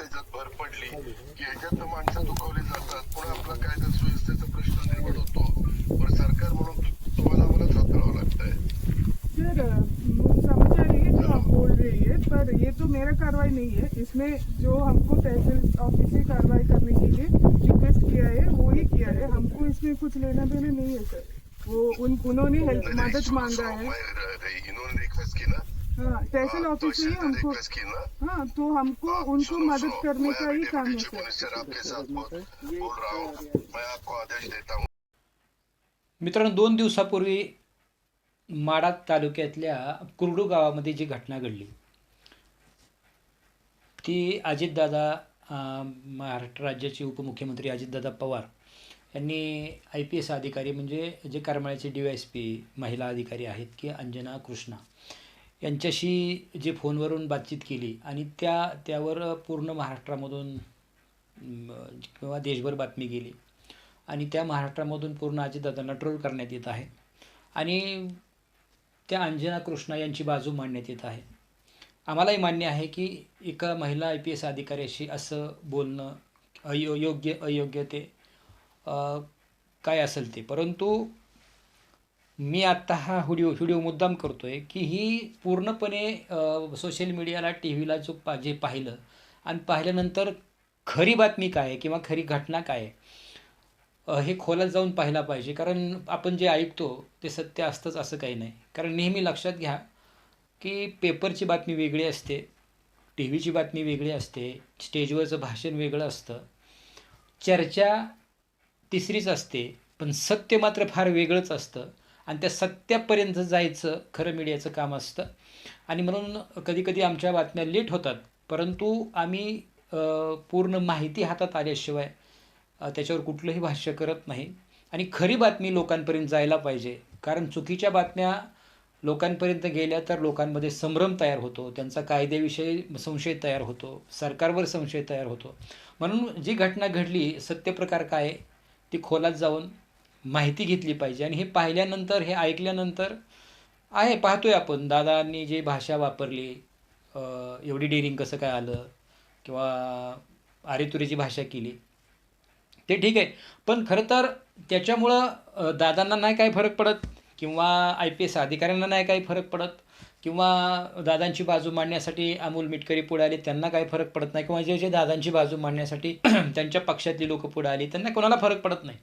त्याच्यात भर पडली की ह्याच्यात माणसं दुखवली जातात. पुन्हा आपला कायदा सुव्यवस्थेचा प्रश्न निर्माण होतो. पण सरकार म्हणून तुम्हाला आम्हालाच हाताळावं लागतंय बोल रही है पर ये तो मेरा कार्रवाई नहीं है. इसमें जो हमको तहसील ऑफिस से कार्रवाई करने के लिए रिक्वेस्ट किया है वो ही किया है. हमको इसमें कुछ लेना देना नहीं है सर वो उन उन्होंने मदद मांगा है। इन्होंने रिक्वेस्ट की ना हाँ तहसील हाँ, ऑफिस से ही तहसील ने हमको रिक्वेस्ट की ना. हाँ तो हमको उनको मदद करने मैं का ही काम है। हूँ। मैं आपको आदेश देता हूँ। मित्रांनो दोन दिवसापूर्वी माडा तालुक्यातल्या कुरडू गावामध्ये जी घटना घडली ती अजितदादा महाराष्ट्र राज्याचे उपमुख्यमंत्री अजितदादा पवार यांनी आय पी एस अधिकारी म्हणजे जे करमाळ्याचे डी वाय एस पी महिला अधिकारी आहेत की अंजना कृष्णा यांच्याशी जे फोनवरून बातचीत केली आणि त्या त्यावर पूर्ण महाराष्ट्रामधून किंवा देशभर बातमी गेली. आणि त्या महाराष्ट्रामधून पूर्ण अजितदादांना ट्रोल करण्यात येत आहे. आणि त्या अंजना कृष्णा यांची बाजू मांडण्यात येत आहे. आम्हालाही मान्य आहे की एका महिला आय पी एस अधिकाऱ्याशी असं बोलणं अयो योग्य अयोग्य ते काय असेल ते. परंतु मी आत्ता हा व्हिडिओ व्हिडिओ मुद्दाम करतो आहे की ही पूर्णपणे सोशल मीडियाला टी व्हीला जो पा जे पाहिलं आणि पाहिल्यानंतर खरी बातमी काय आहे किंवा खरी घटना काय आहे हे खोलात जाऊन पाहायला पाहिजे. कारण आपण जे ऐकतो ते सत्य असतंच असं काही नाही. कारण नेहमी लक्षात घ्या की पेपरची बातमी वेगळी असते टी व्हीची बातमी वेगळी असते स्टेजवरचं भाषण वेगळं असतं. चर्चा तिसरीच असते पण सत्य मात्र फार वेगळंच असतं. आणि त्या सत्यापर्यंत जायचं खरं मीडियाचं काम असतं. आणि म्हणून कधीकधी आमच्या बातम्या लेट होतात परंतु आम्ही पूर्ण माहिती हातात आल्याशिवाय त्याच्यावर कुठलंही भाष्य करत नाही. आणि खरी बातमी लोकांपर्यंत जायला पाहिजे कारण चुकीच्या बातम्या लोकांपर्यंत गेल्या तर लोकांमध्ये संभ्रम तयार होतो त्यांचा कायद्याविषयी संशय तयार होतो सरकारवर संशय तयार होतो. म्हणून जी घटना घडली सत्यप्रकार काय आहे, ती खोलात जाऊन माहिती घेतली पाहिजे. आणि हे पाहिल्यानंतर हे ऐकल्यानंतर आहे पाहतोय आपण. दादांनी जी भाषा वापरली एवढी डेअरिंग कसं काय आलं किंवा आरेतुरीची भाषा केली ते ठीक आहे. पण खरं तर त्याच्यामुळं दादांना नाही काय फरक पडत किंवा आय पी एस अधिकाऱ्यांना नाही काही फरक पडत किंवा दादांची बाजू मांडण्यासाठी अमोल मिटकरी पुढे आले त्यांना काही फरक पडत नाही. किंवा जे जे दादांची बाजू मांडण्यासाठी त्यांच्या पक्षातली लोक पुढे आली त्यांना कोणाला फरक पडत नाही.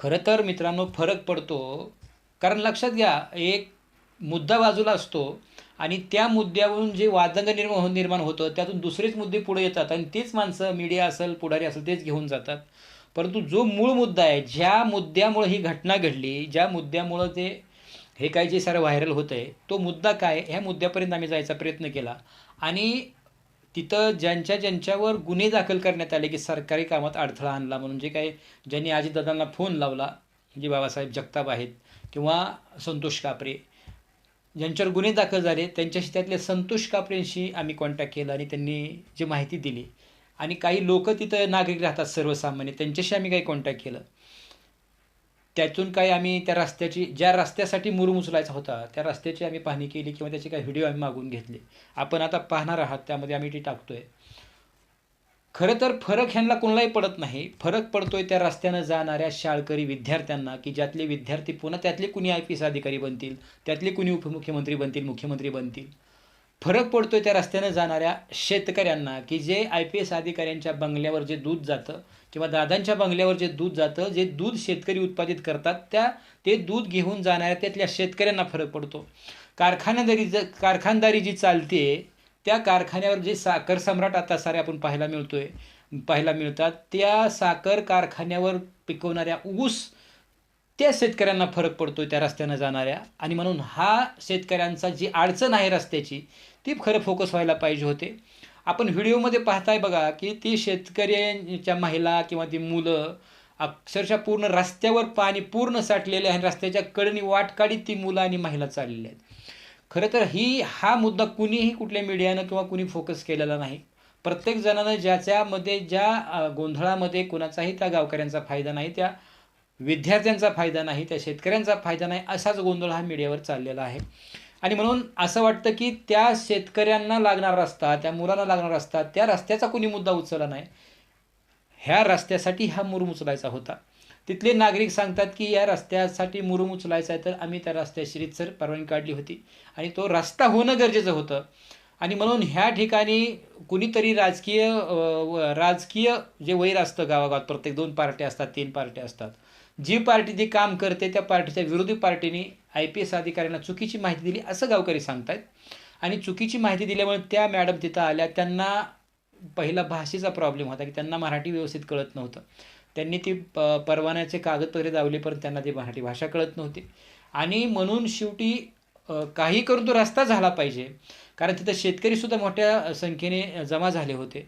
खरं तर मित्रांनो फरक पडतो. कारण लक्षात घ्या एक मुद्दा बाजूला असतो आणि त्या मुद्द्यावरून जे वादंग निर्माण हो- निर्माण होतं त्यातून दुसरेच मुद्दे पुढे येतात आणि तेच माणसं मीडिया असेल पुढारी असेल तेच घेऊन जातात. परंतु जो मूळ मुद्दा आहे ज्या मुद्द्यामुळं ही घटना घडली ज्या मुद्द्यामुळं ते हे काय जे सारं व्हायरल होतं आहे तो मुद्दा काय? ह्या मुद्द्यापर्यंत आम्ही जायचा प्रयत्न केला. आणि तिथं ज्यांच्या ज्यांच्यावर गुन्हे दाखल करण्यात आले की सरकारी कामात अडथळा आणला म्हणून जे काही ज्यांनी आजीदादांना फोन लावला जे बाबासाहेब जगताप आहेत किंवा संतोष कापरे ज्यांच्यावर गुन्हे दाखल झाले त्यांच्याशी त्यातल्या संतोष कापरेंशी आम्ही कॉन्टॅक्ट केला आणि त्यांनी जी माहिती दिली. आणि काही लोक तिथं नागरिक राहतात सर्वसामान्य त्यांच्याशी आम्ही काही कॉन्टॅक्ट केलं. त्यातून काही आम्ही त्या रस्त्याची ज्या रस्त्यासाठी मुरुम उचलायचा होता त्या रस्त्याची आम्ही पाहणी केली किंवा त्याचे काही व्हिडिओ आम्ही मागून घेतले. आपण आता पाहणार आहात त्यामध्ये आम्ही ती टाकतोय. खरं तर फरक ह्यांना कोणालाही पडत नाही. फरक पडतोय त्या रस्त्यानं जाणाऱ्या शाळकरी विद्यार्थ्यांना की ज्यातले विद्यार्थी पुन्हा त्यातले कुणी आय पी एस अधिकारी बनतील त्यातले कुणी उपमुख्यमंत्री बनतील मुख्यमंत्री बनतील. फरक पडतोय त्या रस्त्यानं जाणाऱ्या शेतकऱ्यांना की जे आय पी एस अधिकाऱ्यांच्या बंगल्यावर जे दूध जातं किंवा दादांच्या बंगल्यावर जे दूध जातं जे दूध शेतकरी उत्पादित करतात त्या ते दूध घेऊन जाणाऱ्या त्यातल्या शेतकऱ्यांना फरक पडतो. कारखानदारी ज कारखानदारी जी चालते त्या कारखान्यावर जे साखर सम्राट आता सारे आपण पाहायला मिळतोय पाहायला मिळतात त्या साखर कारखान्यावर पिकवणाऱ्या ऊस त्या शेतकऱ्यांना फरक पडतो त्या रस्त्यानं जाणाऱ्या. आणि म्हणून हा शेतकऱ्यांचा जी अडचण आहे रस्त्याची ती खरं फोकस व्हायला पाहिजे होते. आपण व्हिडिओमध्ये पाहताय बघा की ती शेतकऱ्यांच्या महिला किंवा ती मुलं अक्षरशः पूर्ण रस्त्यावर पाणी पूर्ण साठलेले आहे आणि रस्त्याच्या कडेने वाटकाडीत ती मुलं आणि महिला चाललेल्या आहेत. खरं तर ही हा मुद्दा कुणीही कुठल्या मीडियानं किंवा कुणी फोकस केलेला नाही. प्रत्येक जणानं ज्याच्यामध्ये ज्या गोंधळामध्ये कुणाचाही त्या गावकऱ्यांचा फायदा नाही त्या विद्यार्थ्यांचा फायदा नाही त्या शेतकऱ्यांचा फायदा नाही असाच गोंधळ हा मीडियावर चाललेला आहे. आणि म्हणून असं वाटतं की त्या शेतकऱ्यांना लागणारा रस्ता त्या मुलांना लागणारा रस्ता त्या रस्त्याचा कोणी मुद्दा उचलला नाही. ह्या रस्त्यासाठी हा मुरुम उचलायचा होता. तिथले नागरिक सांगतात की या रस्त्यासाठी मुरुम उचलायचा आहे तर आम्ही त्या रस्त्याशी सर परवानगी काढली होती. आणि तो रस्ता होणं गरजेचं होतं. आणि म्हणून ह्या ठिकाणी कुणीतरी राजकीय व- राजकीय जे वैर असतं गावागावात प्रत्येक दोन पार्ट्या असतात तीन पार्ट्या असतात. जी पार्टी ती काम करते त्या पार्टीच्या विरोधी पार्टीने आय पी एस अधिकाऱ्यांना चुकीची माहिती दिली असं गावकरी सांगतायत. आणि चुकीची माहिती दिल्यामुळे त्या मॅडम तिथं आल्या. त्यांना पहिला भाषेचा प्रॉब्लेम होता की त्यांना मराठी व्यवस्थित कळत नव्हतं. त्यांनी ती प परवान्याचे कागदपत्रे दावले पण त्यांना ती मराठी भाषा कळत नव्हती. आणि म्हणून शेवटी काही करून तो रस्ता झाला पाहिजे. कारण तिथं शेतकरीसुद्धा मोठ्या संख्येने जमा झाले होते.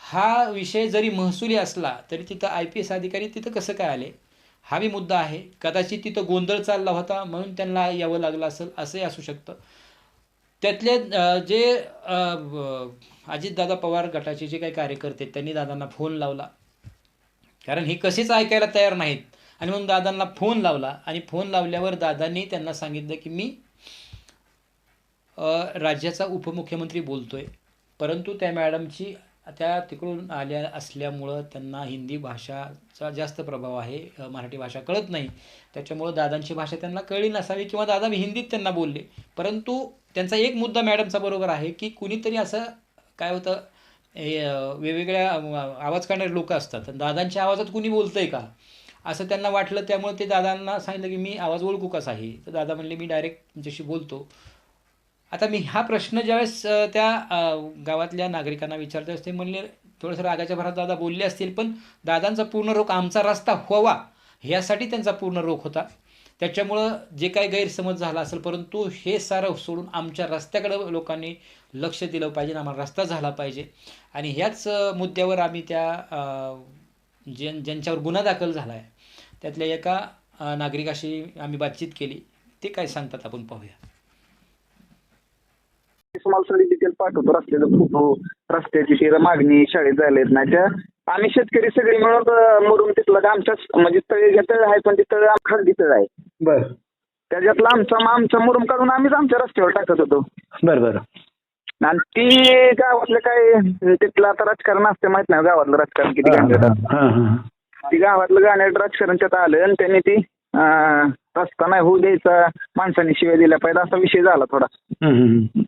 हा विषय जरी महसुली असला तरी तिथं आय पी एस अधिकारी तिथं कसं काय आले? हा मी मुद्दा आहे. कदाचित तिथं गोंधळ चालला होता म्हणून त्यांना यावं लागलं असेल असंही असू शकतं. त्यातले जे अजितदादा पवार गटाचे जे काही कार्यकर्ते त्यांनी दादांना फोन लावला. कारण हे कसेच ऐकायला तयार नाहीत. आणि म्हणून दादांना फोन लावला. आणि फोन लावल्यावर दादांनी त्यांना सांगितलं की मी राज्याचा उपमुख्यमंत्री बोलतोय. परंतु त्या मॅडमची त्या तिकडून आल्या असल्यामुळं त्यांना हिंदी भाषाचा जास्त प्रभाव आहे मराठी भाषा कळत नाही. त्याच्यामुळं दादांची भाषा त्यांना कळली नसावी किंवा दादा हिंदीत त्यांना बोलले. परंतु त्यांचा एक मुद्दा मॅडमचा बरोबर आहे की कुणीतरी असं काय होतं हे, वेगवेगळ्या आवाज काढणारे लोक असतात. दादांच्या आवाजात कुणी बोलतंय का? असं त्यांना वाटलं त्यामुळे ते दादांना सांगितलं की मी आवाज ओळखू कसा आहे? तर दादा म्हणले मी डायरेक्ट तुमच्याशी बोलतो. आता मी हा प्रश्न ज्यावेळेस त्या गावातल्या नागरिकांना विचारतो असते ते म्हणले थोडंसं रागाच्या भरात दादा बोलले असतील पण दादांचा पूर्ण रोख आमचा रस्ता व्हावा ह्यासाठी त्यांचा पूर्ण रोख होता. त्याच्यामुळं जे काही गैरसमज झाला असेल परंतु हे सारं सोडून आमच्या रस्त्याकडं लोकांनी लक्ष दिलं पाहिजे आम्हाला रस्ता झाला पाहिजे. आणि ह्याच मुद्द्यावर आम्ही त्या ज्यां ज्यांच्यावर गुन्हा दाखल झाला आहे त्यातल्या एका नागरिकाशी आम्ही बातचीत केली. ते काय सांगतात आपण पाहूया. तुम्हाला सगळी डिटेल पाठवतो. रस्त्याचा फोटो रस्त्याची ती मागणी शाळेत जायला येत नाही. त्या आम्ही शेतकरी सगळी मिळून अं, मुरुम तिथलं आमच्याच म्हणजे तळ तळ आहे पण तिथं खालदी तळ आहे. बर. त्याच्यातला आमचा आमचा मुरुम काढून आम्हीच आमच्या रस्त्यावर टाकत होतो. बर बर. आणि ती गावातलं काय तिथलं आता राजकारण असते माहीत नाही गावातलं राजकारण किती हा ती गावातलं गाण्यात राजकारण त्यात आलं आणि त्यांनी ती रस्ता नाही होऊ द्यायचा. माणसांनी शिवाय दिल्या पाहिजे असा विषय झाला थोडा.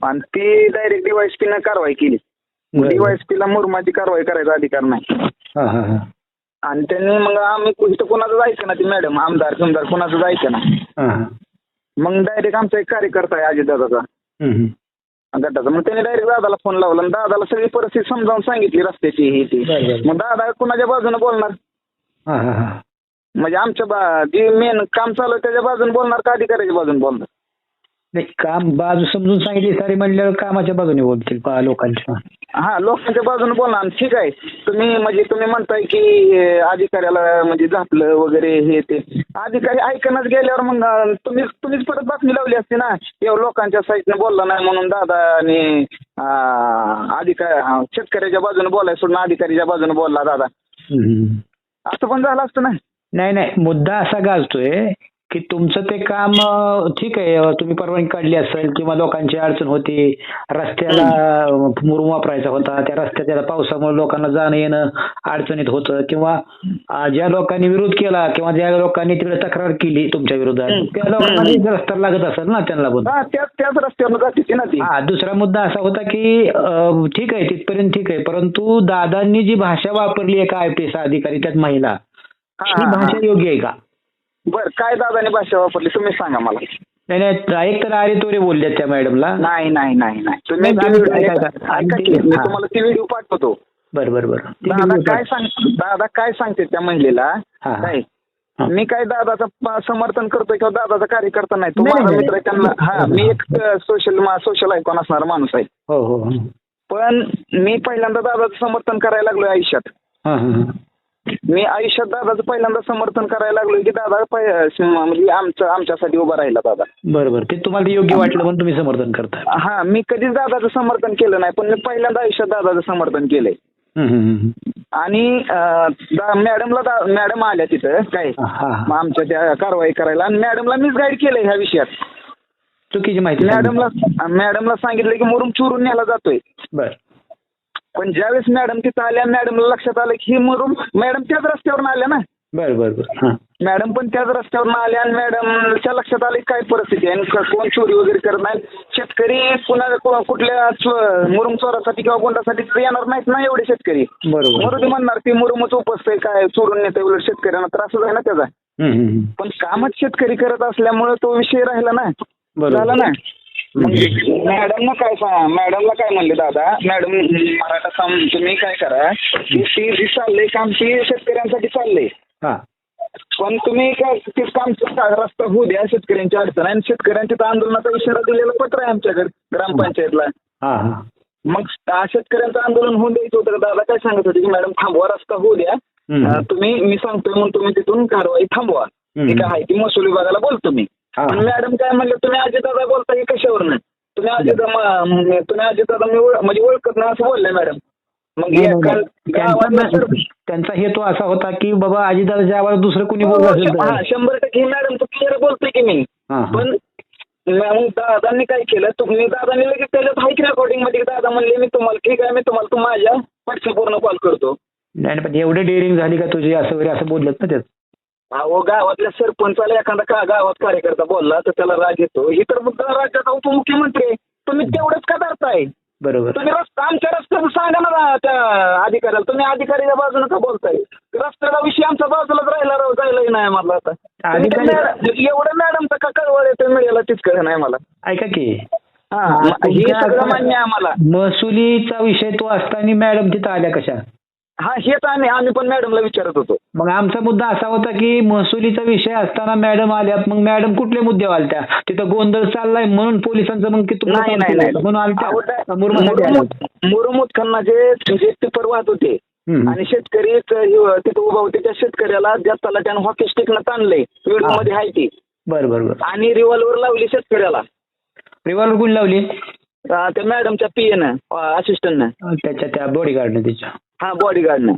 आणि ती डायरेक्ट डीवायसपीनं कारवाई केली. डीवायसपीला मुरमाची कारवाई करायचा अधिकार नाही. आणि त्यांनी मग आम्ही इथं कोणाचं जायचं ना ती मॅडम आमदार तुमदार कोणाचं जायचं ना. मग डायरेक्ट आमचा एक कार्यकर्ता आहे अजितदादाचा. गटाचा. मग त्याने डायरेक्ट दादाला फोन लावला आणि दादाला सगळी परिस्थिती समजावून सांगितली रस्त्याची ही ती. मग दादा कुणाच्या बाजूने बोलणार? म्हणजे आमच्या बा जी मेन काम चालू आहे त्याच्या बाजूने बोलणार का अधिकाऱ्याच्या बाजूने बोलणार? नाही काम बाजू समजून सांगितली सारी म्हणल्यावर कामाच्या बाजूने बोलतील लोकांच्या. हा लोकांच्या बाजूने बोलणार. ठीक आहे. तुम्ही म्हणजे तुम्ही म्हणताय की अं, अधिकाऱ्याला म्हणजे झापलं वगैरे हे ते. अधिकारी ऐकणच गेल्यावर मग अं, तुम्ही तुम्हीच परत बातमी लावली असती ना? एवढं लोकांच्या साईडने बोलला नाही म्हणून दादा आणि अधिकार शेतकऱ्याच्या बाजूने बोलाय सोडून अधिकारीच्या बाजूने बोलला दादा. हम्म. असं पण झालं असतं ना? नाही नाही. मुद्दा असा गाजतोय की तुमचं ते काम ठीक आहे. तुम्ही परवानगी काढली असेल किंवा लोकांची अडचण होती रस्त्याला मुरुम वापरायचा होता त्या रस्त्याच्या पावसामुळे लोकांना जाणं येणं अडचणीत होतं किंवा ज्या लोकांनी विरोध केला किंवा ज्या लोकांनी तिकडे तक्रार केली तुमच्या विरोधात. त्या लोकांना रस्ता लागत असेल ना त्यांना पण हा त्याच रस्त्यावर हा दुसरा मुद्दा असा होता की ठीक आहे तिथपर्यंत ठीक आहे. परंतु दादांनी जी भाषा वापरली आहे का आय पी एस अधिकारी त्यात महिला हा, भाषा. योग्य आहे का बर काय दादाने भाषा वापरली तुम्ही सांगा मला नाही नाही एक तर आरे तोरे बोलले त्या मॅडमला नाही नाही नाही नाही तुम्ही. तुम्हाला ती व्हिडिओ पाठवतो बर बर बर दादा काय सांग दादा काय सांगते त्या महिलेला. काय. मी काय दादाचं समर्थन करतोय किंवा दादाचा कार्यकर्ता नाही तो माझा मित्र त्यांना. हा मी एक सोशल सोशल आयकॉन असणारा माणूस आहे हो हो हो. पण मी पहिल्यांदा दादाचं समर्थन करायला लागलोय आयुष्यात. मी आयुष्यात दादाचं पहिल्यांदा समर्थन करायला लागलोय की दादा पहि- म्हणजे आमचं आमच्यासाठी उभा राहिला दादा. बर बर. ते तुम्हाला योग्य वाटलं म्हणून तुम्ही समर्थन करता हा मी कधीच दादाचं समर्थन केलं नाही पण मी पहिल्यांदा आयुष्यात दादाचं समर्थन केलंय. हम्म, हम्म, हम्म. आणि अं, दा- मॅडमला दा- मॅडम आल्या तिथं काय? हा, हा. आमच्या त्या कारवाई करायला. आणि मॅडमला मीच गाईड केलंय ह्या विषयात. चुकीची माहिती. मॅडमला मॅडमला सांगितलं की मुरुम चोरून न्यायला जातोय. बर. पण ज्यावेळेस मॅडम तिथं आल्या मॅडमला लक्षात आलं की ही मुरुम मॅडम त्याच रस्त्यावरून आल्या ना? बर बर बर. हां. मॅडम पण त्याच रस्त्यावरून आल्या आणि मॅडमच्या लक्षात आलं की काय परिस्थिती आहे आणि कोण चोरी वगैरे करत नाही. शेतकरी कु- कुठल्या मुरुम चोरासाठी किंवा गुंडासाठी येणार नाहीत ना एवढे शेतकरी. बरोबर. मरुदी म्हणणार ती मुरुमच उपसतंय काय चोरून नेते उलट शेतकऱ्यांना. त्रासच आहे ना त्याचा. पण कामच शेतकरी करत असल्यामुळे तो विषय राहिला ना. झाला ना. मॅडमला काय सांग मॅडमला काय म्हणले दादा? मॅडम मराठा साम तुम्ही काय करा की ती जी चाललंय काम ती शेतकऱ्यांसाठी चाललंय हां. पण तुम्ही काय ते काम रस्ता होऊ द्या शेतकऱ्यांची अडचण आणि शेतकऱ्यांच्या आंदोलनाचा इशारा दिलेला पत्र आहे आमच्याकडे ग्रामपंचायतला. मग शेतकऱ्यांचं आंदोलन होऊन द्यायचं होतं दादा? काय सांगत होते की मॅडम थांबवा रस्ता होऊ द्या. तुम्ही मी सांगतोय म्हणून तुम्ही तिथून कारवाई थांबवा. ठीक आहे ती महसूल विभागाला बोलतो मी. पण मॅडम काय म्हणले तुम्ही अजितदादा बोलता की कशावर नाही तुम्ही अजितदादा म- तुम्ही अजितदादा मी म्हणजे ओळखत नाही असं बोलले मॅडम. मग त्यांचा हेतू असा होता की बाबा अजितदादाच्या आवाज दुसरं कुणी बोलत असेल हो, हा तर शंभर टक्के मॅडम तू क्लिअर बोलतोय की मी. पण मग दादांनी काय केलं तुम्ही दादांनी लगेच त्याच्यात हाय की रेकॉर्डिंगमध्ये? दादा म्हणले मी तुम्हाला ठीक आहे मी तुम्हाला तू माझ्या पूर्ण कॉल करतो. नाही नाही, पण एवढी डेअरिंग झाली का तुझी असं वगैरे असं बोललेत ना त्यात? अहो गावातल्या सरपंचाला एखादा का गावात कार्यकर्ता बोलला तर त्याला राग येतो. ही तर मुद्दा राज्याचा उपमुख्यमंत्री आहे. तुम्ही तेवढंच का धरताय? बरोबर. तुम्ही रस्ता आमच्या रस्त्याचं सांगा ना त्या अधिकाऱ्याला. तुम्ही अधिकाऱ्याच्या बाजूला का बोलताय? रस्त्याचा विषय आमच्या बाजूलाच राहिला राहू जायलाही नाही मला आता. एवढं मॅडमचं का कळवळ येतं मिळाला तीच कळ नाही मला. ऐका की. हा हे सगळं मान्य आम्हाला. महसुलीचा विषय तो असताना मॅडम तिथं आल्या कशा? हा हेच आम्ही आम्ही पण मॅडमला विचारत होतो. मग आमचा मुद्दा असा होता की महसुलीचा विषय असताना मॅडम आल्यात मग मॅडम कुठल्या मुद्द्यावर आलत्या तिथं गोंधळ चाललाय म्हणून पोलिसांचं मग की तुम्हाला नाही नाही. म्हणून आलत्या? मुरुमासाठी आल्या. मुरुमुत खन्नाचे जे पेपर वाहत होते हम्म. आणि शेतकरी त- हे- तिथं उभा होते त्या शेतकऱ्याला ज्या तलाट्यानं हॉकी स्टिकनं ताणलंय. व्हिडिओमध्ये आहे ती. बरं बरं बरं. आणि रिव्हॉल्वर लावली शेतकऱ्याला. रिव्हॉल्वर कोणी लावली? त्या मॅडमच्या पीएनं असिस्टंटनं त्याच्या त्या बॉडीगार्डने तिच्या. हा बॉडीगार्डनं